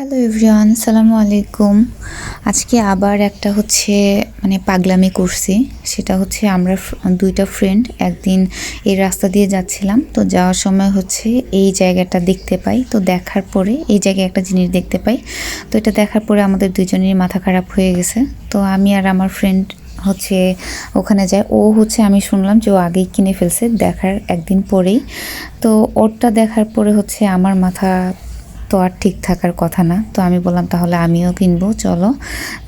Hello everyone সালামু আলাইকুম আজকে আবার একটা হচ্ছে মানে পাগলামি করছি। সেটা হচ্ছে আমরা দুইটা ফ্রেন্ড একদিন এই রাস্তা দিয়ে যাচ্ছিলাম। তো যাওয়ার সময় হচ্ছে এই জায়গাটা দেখতে পাই। তো দেখার পরে এই জায়গায় একটা জিনিস দেখতে পাই। তো এটা দেখার পরে আমাদের দুজনেরই মাথা খারাপ হয়ে গেছে। তো আমি আর আমার ফ্রেন্ড হচ্ছে ওখানে যায় ও হচ্ছে আমি শুনলাম যে ও আগেই কিনে ফেলছে দেখার একদিন পরেই। তো ওরটা দেখার পরে হচ্ছে আমার মাথা তো আর ঠিক থাকার কথা না। তো আমি বললাম, তাহলে আমিও কিনবো, চলো।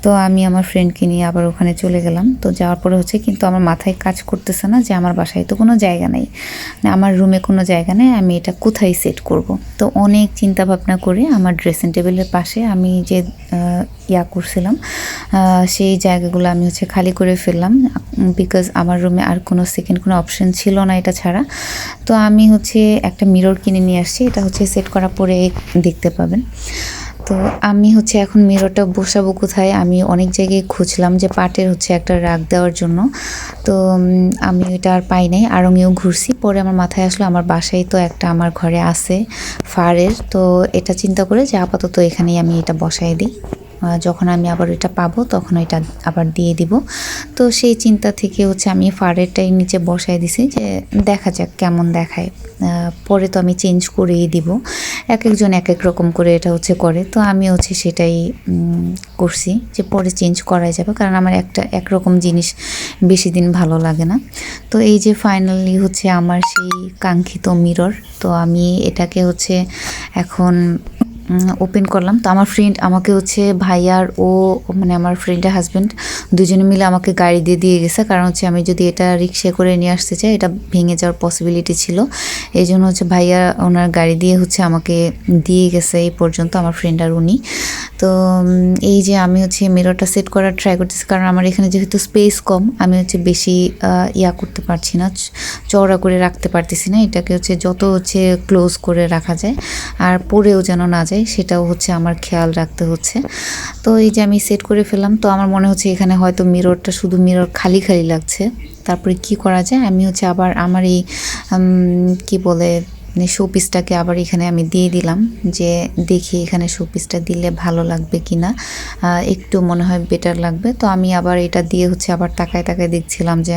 তো আমি আমার ফ্রেন্ডকে নিয়ে আবার ওখানে চলে গেলাম। তো যাওয়ার পরে হচ্ছে কিন্তু আমার মাথায় কাজ করতেছে না যে আমার বাসায় তো কোনো জায়গা নেই। আমার রুমে কোনো জায়গা নেই, আমি এটা কোথায় সেট করব? তো অনেক চিন্তা ভাবনা করে আমার ড্রেসিং টেবিলের পাশে আমি যে ইয়া করছিলাম। সেই জায়গাগুলো আমি হচ্ছে খালি করে ফেললাম বিকজ আমার রুমে আর কোনো সেকেন্ড কোনো অপশন ছিল না এটা ছাড়া। তো আমি হচ্ছে একটা মিরর কিনে নিয়ে আসছি, এটা হচ্ছে সেট করা পরে দেখতে পাবেন। তো আমি হচ্ছে এখন মিররটা বসাবো কোথায়? আমি অনেক জায়গায় খুঁজলাম যে পাটের হচ্ছে একটা রাগ দেওয়ার জন্য। তো আমি এটা আর পাই নাই, আরঙেও ঘুরছি, পরে আমার মাথায় আসলো আমার বাসায় তো একটা আমার ঘরে আছে ফারের। তো এটা চিন্তা করে যে আপাতত এখানেই আমি এটা বসাই দিই। যখন আমি আবার এটা পাবো, তখন এটা আবার দিয়ে দিব। তো সেই চিন্তা থেকে হচ্ছে আমি ফারেরটাই নিচে বসাই দিছি যে দেখা যাক কেমন দেখায়। পরে তো আমি চেঞ্জ করেই দিব। এক একজন এক এক রকম করে এটা হচ্ছে করে। তো আমি হচ্ছে সেটাই করছি যে পরে চেঞ্জ করাই যাবে, কারণ আমার একটা একরকম জিনিস বেশি দিন ভালো লাগে না। তো এই যে ফাইনালি হচ্ছে আমার সেই কাঙ্ক্ষিত মিরর তো আমি এটাকে হচ্ছে এখন ওপেন করলাম। তো আমার ফ্রেন্ড আমাকে হচ্ছে ভাইয়ার ও মানে আমার ফ্রেন্ডের হাজব্যান্ড দুজনে মিলে আমাকে গাড়ি দিয়ে দিয়ে গেছে। কারণ হচ্ছে আমি যদি এটা রিক্সা করে নিয়ে আসতে চাই, এটা ভেঙে যাওয়ার পসিবিলিটি ছিল। এই জন্য হচ্ছে ভাইয়া ওনার গাড়ি দিয়ে হচ্ছে আমাকে দিয়ে গেছে এই পর্যন্ত আমার ফ্রেন্ড আর উনি। তো এই যে আমি হচ্ছে মিররটা সেট করার ট্রাই করতেছি। কারণ আমার এখানে যেহেতু স্পেস কম, আমি হচ্ছে বেশি ইয়া করতে পারছি না চওড়া করে রাখতে পারতেছি না। এটাকে হচ্ছে যত হচ্ছে ক্লোজ করে রাখা যায়, আর পরেও যেন না যায় সেটাও হচ্ছে আমার খেয়াল রাখতে হচ্ছে। তো এই যে আমি সেট করে ফেলাম তো আমার মনে হচ্ছে এখানে হয়তো মিররটা শুধু মিরর খালি খালি লাগছে। তারপরে কি করা যায়? আমি হচ্ছে আবার আমার এই কি বলে শোপিসটাকে আবার এখানে আমি দিয়ে দিলাম যে দেখি এখানে শোপিসটা দিলে ভালো লাগবে কি না একটু মনে হয় বেটার লাগবে। তো আমি আবার এটা দিয়ে হচ্ছে আবার তাকায় তাকায় দেখছিলাম যে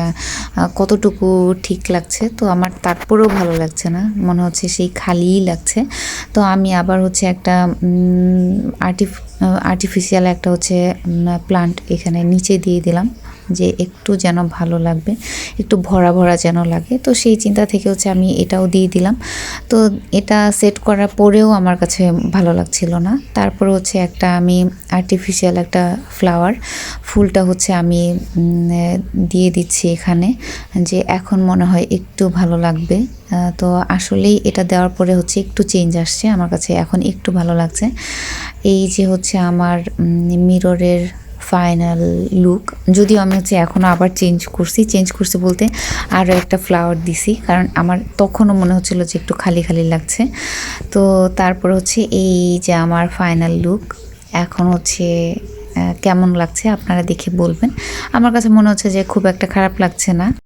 কতটুকু ঠিক লাগছে। তো আমার তারপরেও ভালো লাগছে না। মনে হচ্ছে সেই খালিই লাগছে। তো আমি আবার হচ্ছে একটা আর্টিফ আর্টিফিশিয়াল একটা হচ্ছে প্লান্ট এখানে নিচে দিয়ে দিলাম। যে একটু যেন ভালো লাগবে, একটু ভরা ভরা যেন লাগে। তো সেই চিন্তা থেকে হচ্ছে আমি এটাও দিয়ে দিলাম। তো এটা সেট করার পরেও আমার কাছে ভালো লাগছিল না। তারপর হচ্ছে একটা আমি আর্টিফিশিয়াল একটা ফ্লাওয়ার ফুলটা হচ্ছে আমি দিয়ে দিচ্ছি এখানে যে এখন মনে হয় একটু ভালো লাগবে। তো আসলেই এটা দেওয়ার পরে হচ্ছে একটু চেঞ্জ আসছে। আমার কাছে এখন একটু ভালো লাগছে। এই যে হচ্ছে আমার মিররের ফাইনাল লুক যদিও আমি হচ্ছে এখনও আবার চেঞ্জ করছি। চেঞ্জ করছি বলতে আরও একটা ফ্লাওয়ার দিছি। কারণ আমার তখনও মনে হচ্ছিল যে একটু খালি খালি লাগছে। তো তারপর হচ্ছে এই যে আমার ফাইনাল লুক এখন হচ্ছে কেমন লাগছে আপনারা দেখে বলবেন। আমার কাছে মনে হচ্ছে যে খুব একটা খারাপ লাগছে না।